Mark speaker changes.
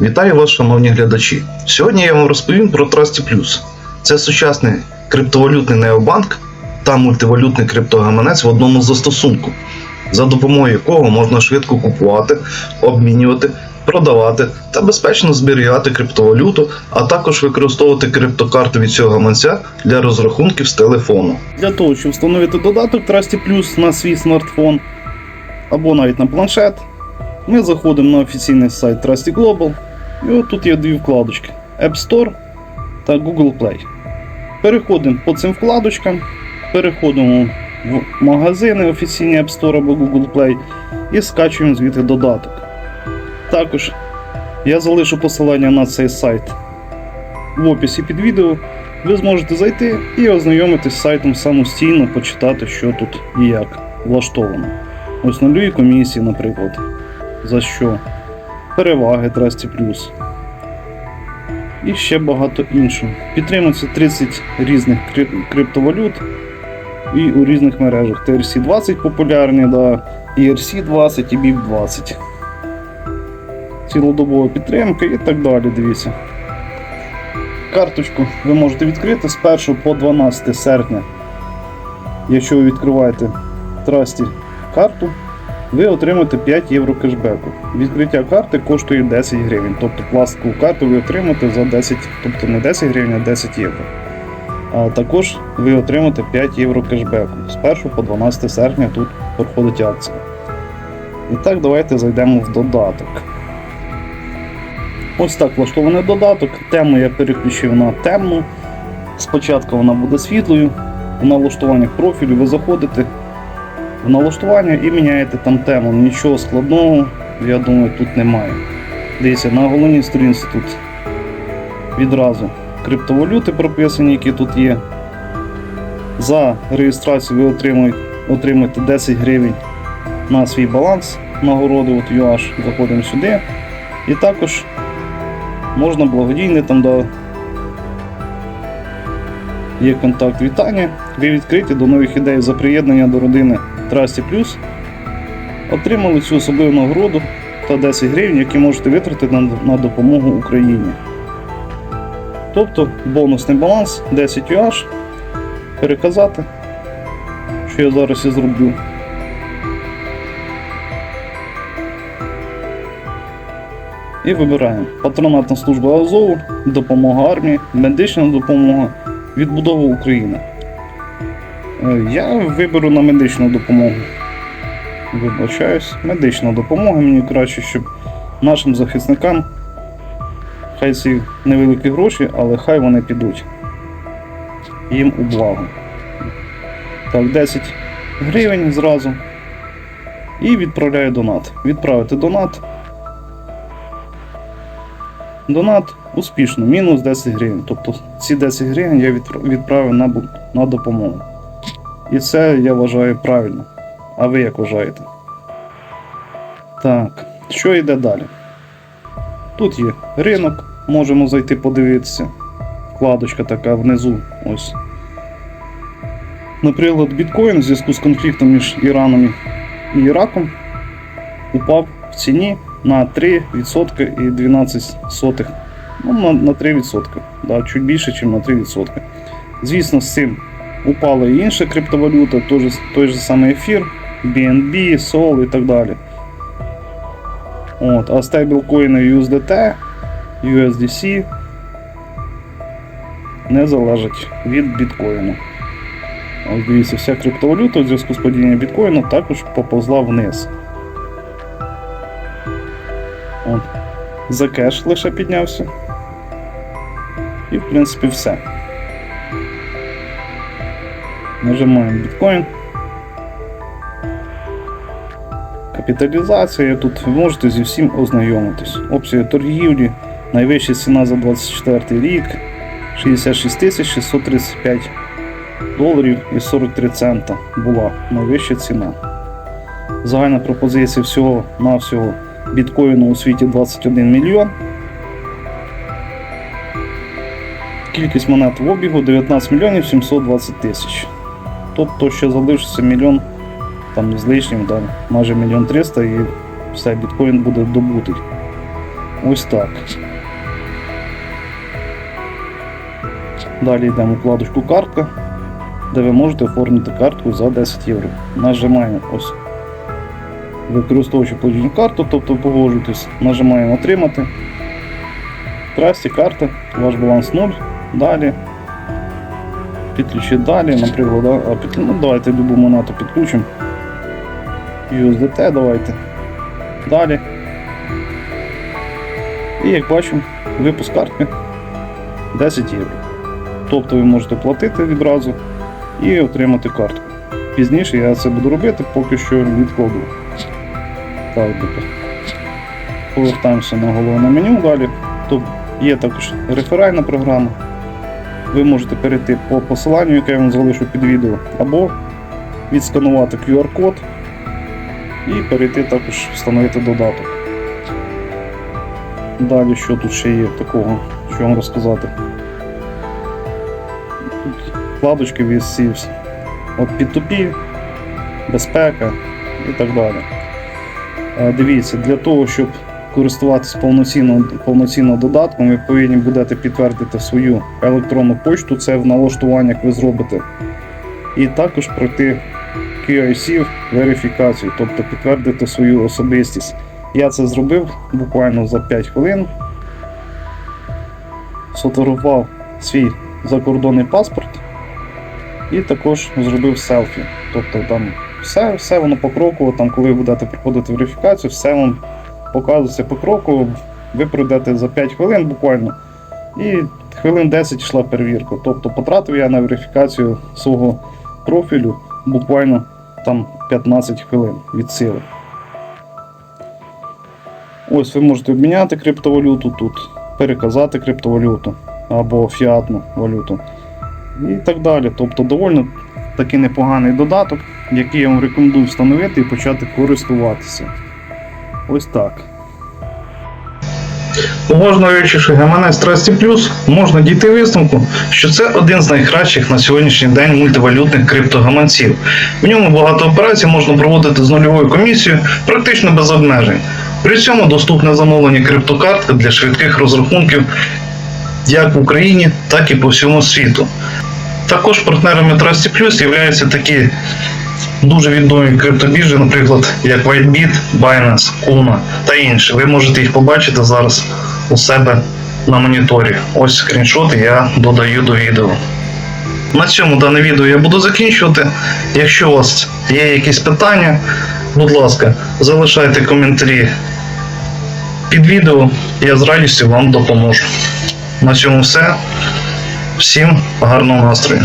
Speaker 1: Вітаю вас, шановні глядачі. Сьогодні я вам розповім про Trusty Plus. Це сучасний криптовалютний необанк та мультивалютний криптогаманець в одному застосунку, за допомогою якого можна швидко купувати, обмінювати, продавати та безпечно зберігати криптовалюту, а також використовувати криптокарту від цього гаманця для розрахунків з телефону.
Speaker 2: Для того, щоб встановити додаток Trusty Plus на свій смартфон або навіть на планшет, ми заходимо на офіційний сайт Trusty Global. І тут є дві вкладочки: App Store та Google Play. Переходимо по цим вкладочкам, переходимо в магазини офіційні App Store або Google Play і скачуємо звідти додаток. Також я залишу посилання на цей сайт в описі під відео. Ви зможете зайти і ознайомитись з сайтом самостійно, почитати, що тут і як влаштовано. Ось нульові комісії, наприклад. За що? Переваги Trusty Plus. І ще багато іншого. Підтримується 30 різних крип- криптовалют і у різних мережах. TRC20 популярні, да, ERC20 і BIP20. Цілодобова підтримка і так далі, дивіться. Карточку ви можете відкрити з 1 по 12 серпня. Якщо ви відкриваєте Трасті карту, ви отримаєте 5 євро кешбеку. Відкриття карти коштує 10 гривень. Тобто пластикову карту ви отримаєте за 10, тобто не 10 гривень, а 10 євро. А також ви отримаєте 5 євро кешбеку. З 1 по 12 серпня тут проходить акція. І так, давайте зайдемо в додаток. Ось так влаштований додаток. Тему я переключив на темну. Спочатку вона буде світлою. В налаштуваннях профілю ви заходите налаштування і міняєте там тему. Нічого складного, я думаю, тут немає. Дивіться, на головній сторінці тут відразу криптовалюти прописані, які тут є. За реєстрацію ви отримуєте, отримаєте 10 гривень на свій баланс нагороди от UH. Заходимо сюди. І також можна благодійний там да, є контакт вітання. Ви відкриті до нових ідей за приєднання до родини Trusty Plus. Отримали цю особливу нагороду та 10 гривень, які можете витратити на допомогу Україні. Тобто бонусний баланс 10 UH. Переказати, що я зараз і зроблю. І вибираємо патронатна служба Азову, допомога армії, медична допомога, відбудова України. Е, Я виберу на медичну допомогу. Вибачаюсь, медична допомога мені краще, щоб нашим захисникам хай ці невеликі гроші, але хай вони підуть їм у благо. Так, 10 гривень зразу. І відправляю донат. Відправити донат. Донат успішно, мінус 10 гривень. Тобто ці 10 гривень я відправив на, на допомогу. І це я вважаю правильно. А ви як вважаєте? Так, що йде далі? Тут є ринок, можемо зайти подивитися. Вкладочка така внизу. Ось. Наприклад, біткоін в зв'язку з конфліктом між Іраном і Іраком упав в ціні на 3% і 12 сотих. Ну, на, на 3%. Да, чуть більше, ніж на 3%. Звісно, з цим упала і інша криптовалюта, той же, той же самий ефір, BNB, SOL і так далі. От, а стейблкоїни USDT, USDC не залежать від біткоїну. Ось дивіться, вся криптовалюта у зв'язку з падінням біткоїну також поповзла вниз. От. Кеш лише піднявся. І в принципі все. Нажимаємо біткоін. Капіталізація. Тут ви можете зі всім ознайомитись. Опція торгівлі. Найвища ціна за 24 рік 66 635 доларів і 43 цента була найвища ціна. Загальна пропозиція всього на всього біткоїну у світі 21 мільйон. Кількість монет в обігу 19 мільйонів 720 тисяч. Тобто ще залишиться мільйон там з лишнім, да, майже мільйон 300 і все, біткоін буде добутий. Ось так. Далі йдемо в вкладочку картка, де ви можете оформити картку за 10 євро. Нажимаємо ось використовуючи платіжну карту, тобто погоджуєтесь, нажимаємо отримати. Трасті, карта, ваш баланс 0. Далі. Підключити далі, наприклад, а під, ну, давайте любу монету підключимо. USDT давайте. Далі. І як бачимо, випуск картки 10 євро. Тобто ви можете платити відразу і отримати картку. Пізніше я це буду робити, поки що відкладу. Так, тепер. Повертаємося на головне меню далі. Тут є також реферальна програма. Ви можете перейти по посиланню, яке я вам залишу під відео, або відсканувати QR-код і перейти також встановити додаток. Далі що тут ще є такого, що вам розказати. Тут вкладочки всі от P2P, безпека і так далі. Е, Дивіться, для того, щоб користуватися повноцінно, повноцінно додатком, ви повинні будете підтвердити свою електронну почту, це в налаштуваннях ви зробите. І також пройти QIC верифікацію, тобто підтвердити свою особистість. Я це зробив буквально за 5 хвилин. Сфотографував свій закордонний паспорт і також зробив селфі. Тобто там все, все воно покроково, там, коли будете проходити верифікацію, все вам показується покроково. Ви пройдете за 5 хвилин буквально. І хвилин 10 йшла перевірка. Тобто потратив я на верифікацію свого профілю буквально там 15 хвилин від сили. Ось ви можете обміняти криптовалюту тут, переказати криптовалюту або фіатну валюту і так далі. Тобто доволі такий непоганий додаток, який я вам рекомендую встановити і почати користуватися. Ось так.
Speaker 1: Уважно вивчивши гаманець Трасті Плюс, можна дійти висновку, що це один з найкращих на сьогоднішній день мультивалютних криптогаманців. В ньому багато операцій можна проводити з нульовою комісією практично без обмежень. При цьому доступне замовлення криптокартки для швидких розрахунків як в Україні, так і по всьому світу. Також партнерами Trusty Plus являються такі дуже відомі криптобіржі, наприклад, як WhiteBit, Binance, Kuna та інші. Ви можете їх побачити зараз у себе на моніторі. Ось скріншоти я додаю до відео. На цьому дане відео я буду закінчувати. Якщо у вас є якісь питання, будь ласка, залишайте коментарі під відео, я з радістю вам допоможу. На цьому все. Всім гарного настрою.